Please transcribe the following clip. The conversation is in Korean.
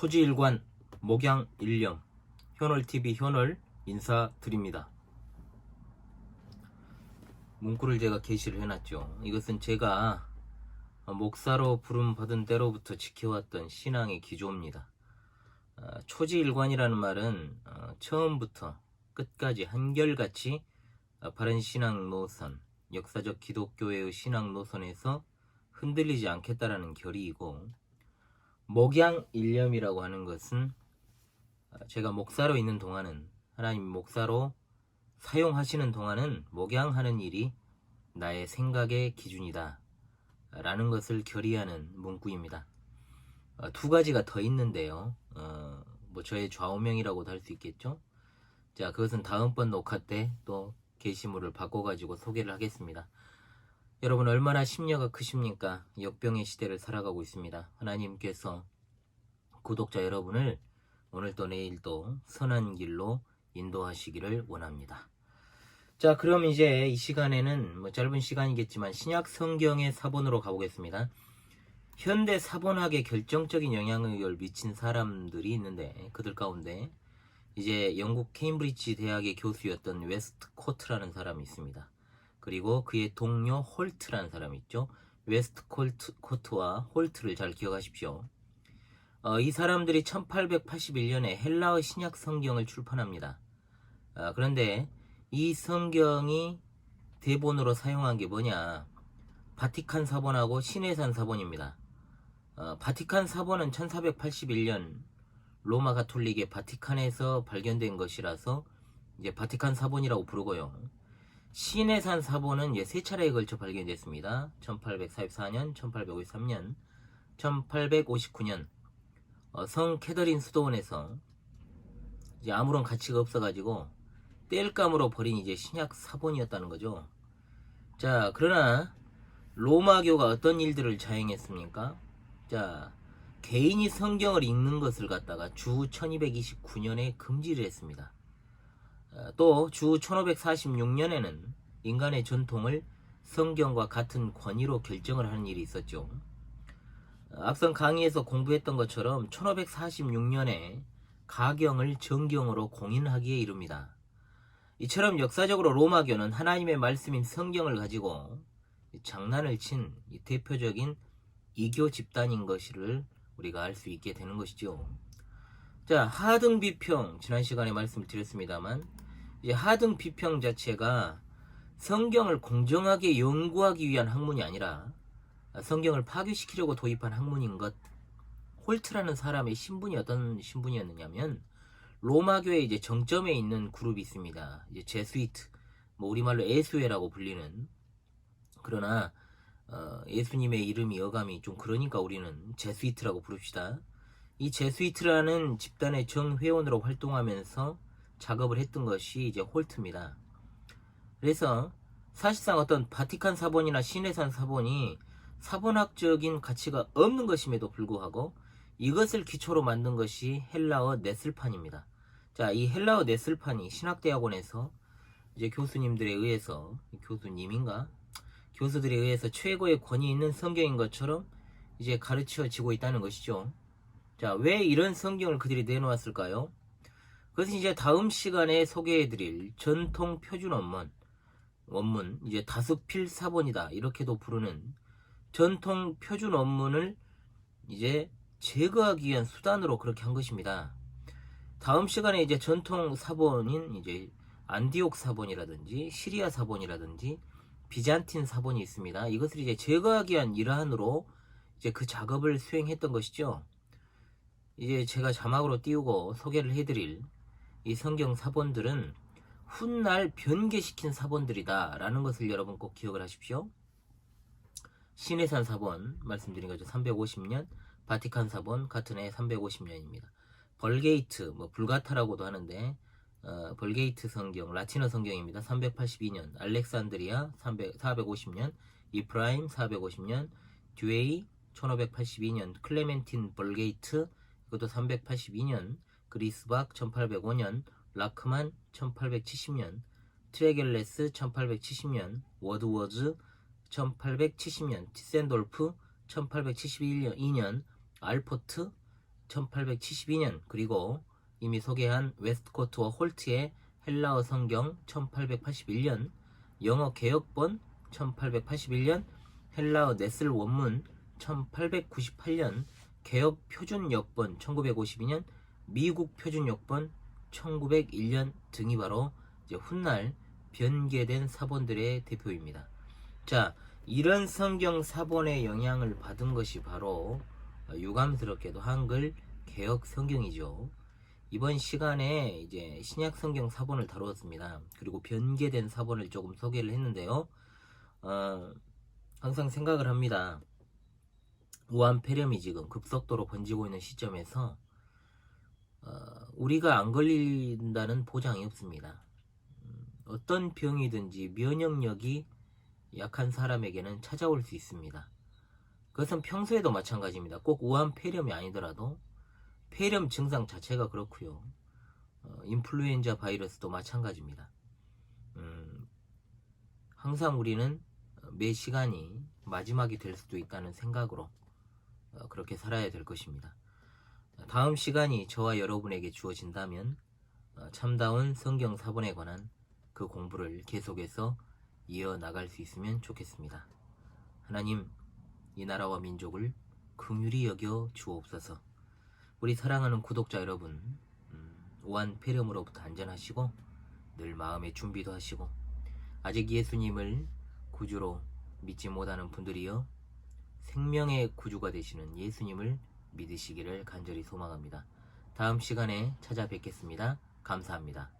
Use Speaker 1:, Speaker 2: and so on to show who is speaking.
Speaker 1: 초지일관 목양일념 현월TV 현월 인사드립니다. 문구를 제가 게시를 해놨죠. 이것은 제가 목사로 부름받은 때로부터 지켜왔던 신앙의 기조입니다. 어, 초지일관이라는 말은 어, 처음부터 끝까지 한결같이 어, 바른 신앙 노선, 역사적 기독교회의 신앙 노선에서 흔들리지 않겠다라는 결의이고 목양일념이라고 하는 것은 어, 제가 목사로 있는 동안은 하나님 목사로 사용하시는 동안은 목양하는 일이 나의 생각의 기준이다 라는 것을 결의하는 문구입니다. 어, 두 가지가 더 있는데요. 어, 뭐 저의 좌우명이라고도 할 수 있겠죠. 자, 그것은 다음번 녹화 때 또 게시물을 바꿔가지고 소개를 하겠습니다. 여러분 얼마나 심려가 크십니까? 역병의 시대를 살아가고 있습니다. 하나님께서 구독자 여러분을 오늘 또 내일 또 선한 길로 인도하시기를 원합니다. 자, 그럼 이제 이 시간에는 뭐 짧은 시간이겠지만 신약 성경의 사본으로 가보겠습니다. 현대 사본학에 결정적인 영향을 미친 사람들이 있는데 그들 가운데 이제 영국 케임브리지 대학의 교수였던 웨스트 코트라는 사람이 있습니다. 그리고 그의 동료 홀트라는 사람이 있죠. 웨스트 콜트, 코트와 홀트를 잘 기억하십시오. 어, 이 사람들이 1881년에 헬라어 신약 성경을 출판합니다. 아, 그런데 이 성경이 대본으로 사용한 게 뭐냐? 바티칸 사본하고 신해산 사본입니다. 어, 바티칸 사본은 1481년 로마 가톨릭의 바티칸에서 발견된 것이라서 이제 바티칸 사본이라고 부르고요. 신해산 사본은 이제 세 차례에 걸쳐 발견됐습니다. 1844년, 1853년, 1859년 어, 성 캐더린 수도원에서 이제 아무런 가치가 없어가지고 땔감으로 버린 이제 신약 사본이었다는 거죠. 자, 그러나 로마교가 어떤 일들을 자행했습니까? 자, 개인이 성경을 읽는 것을 갖다가 주 1229년에 금지를 했습니다. 어, 또주 1546년에는 인간의 전통을 성경과 같은 권위로 결정을 하는 일이 있었죠. 어, 앞선 강의에서 공부했던 것처럼 1546년에 가경을 정경으로 공인하기에 이릅니다. 이처럼 역사적으로 로마교는 하나님의 말씀인 성경을 가지고 장난을 친 대표적인 이교 집단인 것을 우리가 알 수 있게 되는 것이죠. 자, 하등 비평 지난 시간에 말씀드렸습니다만 이제 하등 비평 자체가 성경을 공정하게 연구하기 위한 학문이 아니라 성경을 파괴시키려고 도입한 학문인 것. 홀트라는 사람의 신분이 어떤 신분이었느냐면 로마교의 이제 정점에 있는 그룹이 있습니다. 이제 제스위트, 뭐 우리말로 에수회라고 불리는 그러나 어, 예수님의 이름이 어감이 좀 그러니까 우리는 제스위트라고 부릅시다. 이 제스위트라는 집단의 정회원으로 활동하면서 작업을 했던 것이 이제 홀트입니다. 그래서 사실상 어떤 바티칸 사본이나 신해산 사본이 사본학적인 가치가 없는 것임에도 불구하고 이것을 기초로 만든 것이 헬라어 네슬판입니다. 자, 이 헬라어 네슬판이 신학대학원에서 이제 교수님들에 의해서 교수님인가 교수들에 의해서 최고의 권위 있는 성경인 것처럼 이제 가르쳐지고 있다는 것이죠. 자, 왜 이런 성경을 그들이 내놓았을까요? 그것은 이제 다음 시간에 소개해드릴 전통 표준 원문, 원문, 이제 다수필 사본이다. 이렇게도 부르는 전통 표준 원문을 이제 제거하기 위한 수단으로 그렇게 한 것입니다. 다음 시간에 이제 전통 사본인 이제 안디옥 사본이라든지 시리아 사본이라든지 비잔틴 사본이 있습니다. 이것을 이제 제거하기 위한 일환으로 이제 그 작업을 수행했던 것이죠. 이제 제가 자막으로 띄우고 소개를 해드릴 이 성경 사본들은 훗날 변개시킨 사본들이다 라는 것을 여러분 꼭 기억을 하십시오. 신해산 사본 말씀드린 거죠. 350년 바티칸 사본 같은 해 350년입니다. 벌게이트 뭐 불가타라고도 하는데 어, 벌게이트 성경 라틴어 성경입니다. 382년 알렉산드리아 300, 450년 이프라임 450년 듀에이 1582년 클레멘틴 벌게이트 이것도 382년 그리스박 1805년 라크만 1870년 트레겔레스 1870년 워드워즈 1870년 티센돌프 1871년 2년 알포트 1872년 그리고 이미 소개한 웨스트코트와 홀트의 헬라어 성경 1881년 영어 개혁본 1881년 헬라어 넷슬 원문 1898년 개혁 표준 역본 1952년 미국 표준 역본 1901년 등이 바로 이제 훗날 변개된 사본들의 대표입니다. 자, 이런 성경 사본의 영향을 받은 것이 바로 유감스럽게도 한글 개혁 성경이죠. 이번 시간에 이제 신약 성경 사본을 다루었습니다. 그리고 변개된 사본을 조금 소개를 했는데요. 어, 항상 생각을 합니다. 우한 폐렴이 지금 급속도로 번지고 있는 시점에서 어, 우리가 안 걸린다는 보장이 없습니다. 음, 어떤 병이든지 면역력이 약한 사람에게는 찾아올 수 있습니다. 그것은 평소에도 마찬가지입니다. 꼭 우한 폐렴이 아니더라도 폐렴 증상 자체가 그렇고요. 어, 인플루엔자 바이러스도 마찬가지입니다. 음, 항상 우리는 매 시간이 마지막이 될 수도 있다는 생각으로 어, 그렇게 살아야 될 것입니다. 다음 시간이 저와 여러분에게 주어진다면 어, 참다운 성경 사본에 관한 그 공부를 계속해서 이어나갈 수 있으면 좋겠습니다. 하나님, 이 나라와 민족을 긍휼히 여겨 주옵소서. 우리 사랑하는 구독자 여러분, 음, 오한 폐렴으로부터 안전하시고 늘 마음의 준비도 하시고 아직 예수님을 구주로 믿지 못하는 분들이여 생명의 구주가 되시는 예수님을 믿으시기를 간절히 소망합니다. 다음 시간에 찾아뵙겠습니다. 감사합니다.